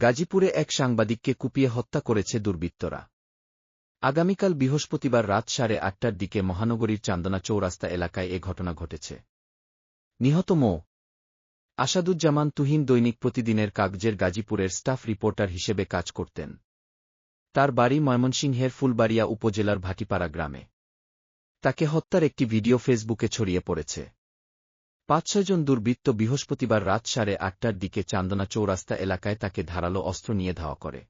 গাজীপুরে এক সাংবাদিককে কুপিয়ে হত্যা করেছে দুর্বৃত্তরা। আগামীকাল বৃহস্পতিবার রাত সাড়ে আটটার দিকে মহানগরীর চান্দনা চৌরাস্তা এলাকায় এ ঘটনা ঘটেছে। নিহত মো. আসাদুজ্জামান তুহিন দৈনিক প্রতিদিনের কাগজের গাজীপুরের স্টাফ রিপোর্টার হিসেবে কাজ করতেন। তার বাড়ি ময়মনসিংহের ফুলবাড়িয়া উপজেলার ভাটিপাড়া গ্রামে। তাকে হত্যার একটি ভিডিও ফেসবুকে ছড়িয়ে পড়েছে। পাঁচ ছয়জন দুর্বৃত্ত বৃহস্পতিবার রাত সাড়ে আটটার দিকে চান্দনা চৌরাস্তা এলাকায় তাকে ধারালো অস্ত্র নিয়ে ধাওয়া করে।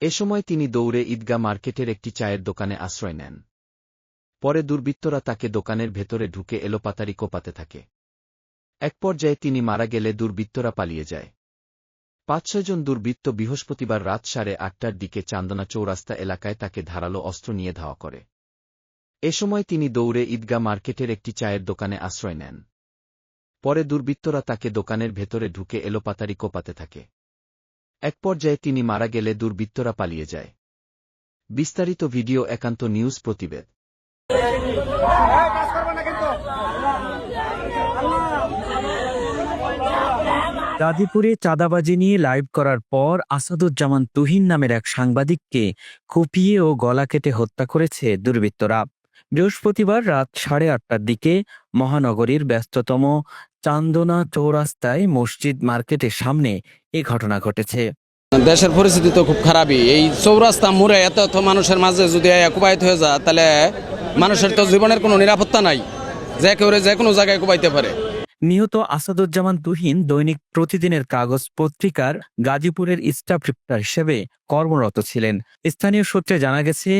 এ সময় তিনি দৌড়ে ঈদগা মার্কেটের একটি চায়ের দোকানে আশ্রয় নেন। পরে দুর্বৃত্তরা তাকে দোকানের ভেতরে ঢুকে এলোপাতারি কোপাতে থাকে। এক পর্যায়ে তিনি মারা গেলে দুর্বৃত্তরা পালিয়ে যায়। পাঁচ ছয়জন দুর্বৃত্ত বৃহস্পতিবার রাত সাড়ে আটটার দিকে চান্দনা চৌরাস্তা এলাকায় তাকে ধারালো অস্ত্র নিয়ে ধাওয়া করে। এ সময় তিনি দৌড়ে ঈদগা মার্কেটের একটি চায়ের দোকানে আশ্রয় নেন। পরে দুর্বৃত্তরা তাকে দোকানের ভেতরে ঢুকে এলোপাতারি কোপাতে থাকে। এক পর্যায়ে তিনি মারা গেলে দুর্বৃত্তরা পালিয়ে যায়। বিস্তারিত ভিডিও একান্ত নিউজ প্রতিবেদ। গাজীপুরে চাঁদাবাজি নিয়ে লাইভ করার পর আসাদুজ্জামান তুহিন নামের এক সাংবাদিককে কুপিয়ে ও গলা কেটে হত্যা করেছে দুর্বৃত্তরা। বৃহস্পতিবার রাত সাড়ে আটটার দিকে মহানগরীর ব্যস্ততম চান্দনা চৌরাস্তায় মসজিদ মার্কেটের সামনে এ ঘটনা ঘটেছে। দেশের পরিস্থিতি তো খুব খারাপই। এই চৌরাস্তা মোড়ে এত এত মানুষের মাঝে যদি কুবাইত হয়ে যায়, তাহলে মানুষের তো জীবনের কোনো নিরাপত্তা নাই। যে কেউ যে কোনো জায়গায় কুবাইতে পারে। নিহত আসাদুজ্জামান তুহিন দৈনিক প্রতিদিনের কাগজ পত্রিকার গাজীপুরের স্টাফ রিপোর্টার হিসেবে কর্মরত ছিলেন। স্থানীয় সূত্রে জানা গেছে,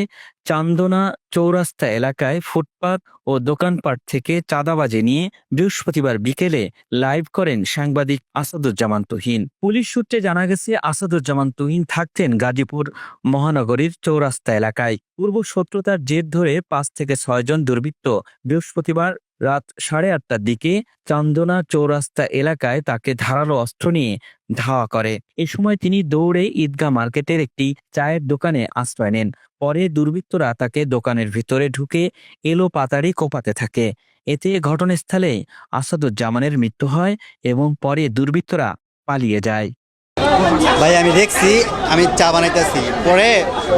চান্দনা চৌরাস্তা এলাকায় ফুটপাত ও দোকানপাট থেকে চাঁদাবাজি নিয়ে বৃহস্পতিবার বিকেলে লাইভ করেন সাংবাদিক আসাদুজ্জামান তুহিন। পুলিশ সূত্রে জানা গেছে, আসাদুজ্জামান তুহিন থাকতেন গাজীপুর মহানগরীর চৌরাস্তা এলাকায়। পূর্ব শত্রুতার জের ধরে পাঁচ থেকে ছয়জন দুর্বৃত্ত বৃহস্পতিবার রাত সাড়ে আটটার দিকে চান্দনা চৌরাস্তা এলাকায় তাকে ধারালো অস্ত্র নিয়ে ধাওয়া করে। এ সময় তিনি দৌড়ে ঈদগাহ মার্কেটের একটি চায়ের দোকানে আশ্রয় নেন। পরে দুর্বৃত্তরা তাকে দোকানের ভিতরে ঢুকে এলো পাতাড়ি কোপাতে থাকে। এতে ঘটনাস্থলে আসাদুজ্জামানের মৃত্যু হয় এবং পরে দুর্বৃত্তরা পালিয়ে যায়। ভাই, আমি দেখছি, আমি চা বানাইতেছি। পরে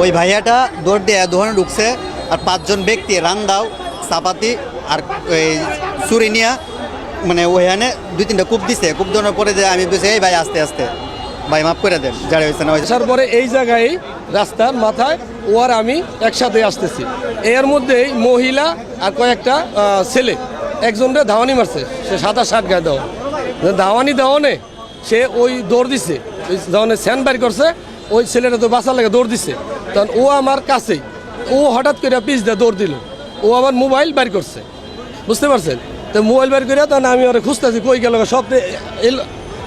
ওই ভাইয়াটা দৌড় দিয়ে দোকানে ঢুকছে আর পাঁচজন ব্যক্তি রান্দাও চাপাতি আর, এই, চুরি নিয়া মানে ওইখানে দুই তিনটা কূপ দিছে। কূপ দেওয়ার পরে যে আমি বলছি, এই ভাই, আস্তে আস্তে। ভাই, মাফ করে দেন যারা হয়েছে না আসার পরে এই জায়গায়, রাস্তার মাথায় ও আর আমি একসাথে আসতেছি। এর মধ্যেই মহিলা আর কয়েকটা ছেলে। একজনটা ধাওয়ানি মারছে। সে সাদা শার্ট গায়ে দেওয়া। ধাওয়ানি দেওয়ানে সে ওই দৌড় দিছে। ওই যখন স্যান বাড়ি করছে, ওই ছেলেটা তো বাঁচার লাগে দৌড় দিছে। তখন ও আমার কাছেই, ও হঠাৎ করে পিস দিয়ে দৌড় দিল। ও আমার মোবাইল বাড়ি করছে। বুঝতে পারছেন? তো মোবাইল বের করে তখন আমি ওরা খুঁজতেছি কই গেল সব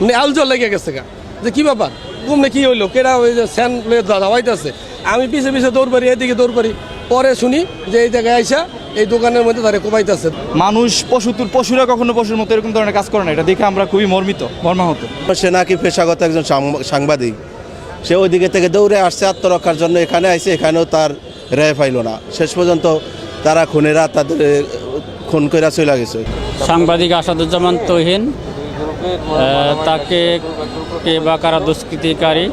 মানে আলজল লেগে গেছে গা। যে কি ব্যাপার? ঘুমনে কি হইল? কেরা ওই যে স্যান দাওয়াইতেছে আমি পিছে পিছে দৌড় পারি এদিকে দৌড় পারি পরে শুনি যে এই জায়গায় আইসা এই দোকানের মধ্যে তারা কোপাইতেছে। মানুষ পশু তুল পশুরা কখনো পশুর মতো এরকম ধরনের কাজ করে না। এটা দেখে আমরা খুবই মর্মিত মর্মাহত। সে নাকি পেশাগত একজন সাংবাদিক। সে ওইদিকে থেকে দৌড়ে আসছে আত্মরক্ষার জন্য এখানে আইসে এখানেও তার রেহাই পাইল না। শেষ পর্যন্ত তারা খুনেরা তাদের খুন করে চলে গেছে। সাংবাদিক আসাদুজ্জামান তহিন তাকে কে বা কারা দুষ্কৃতিকারী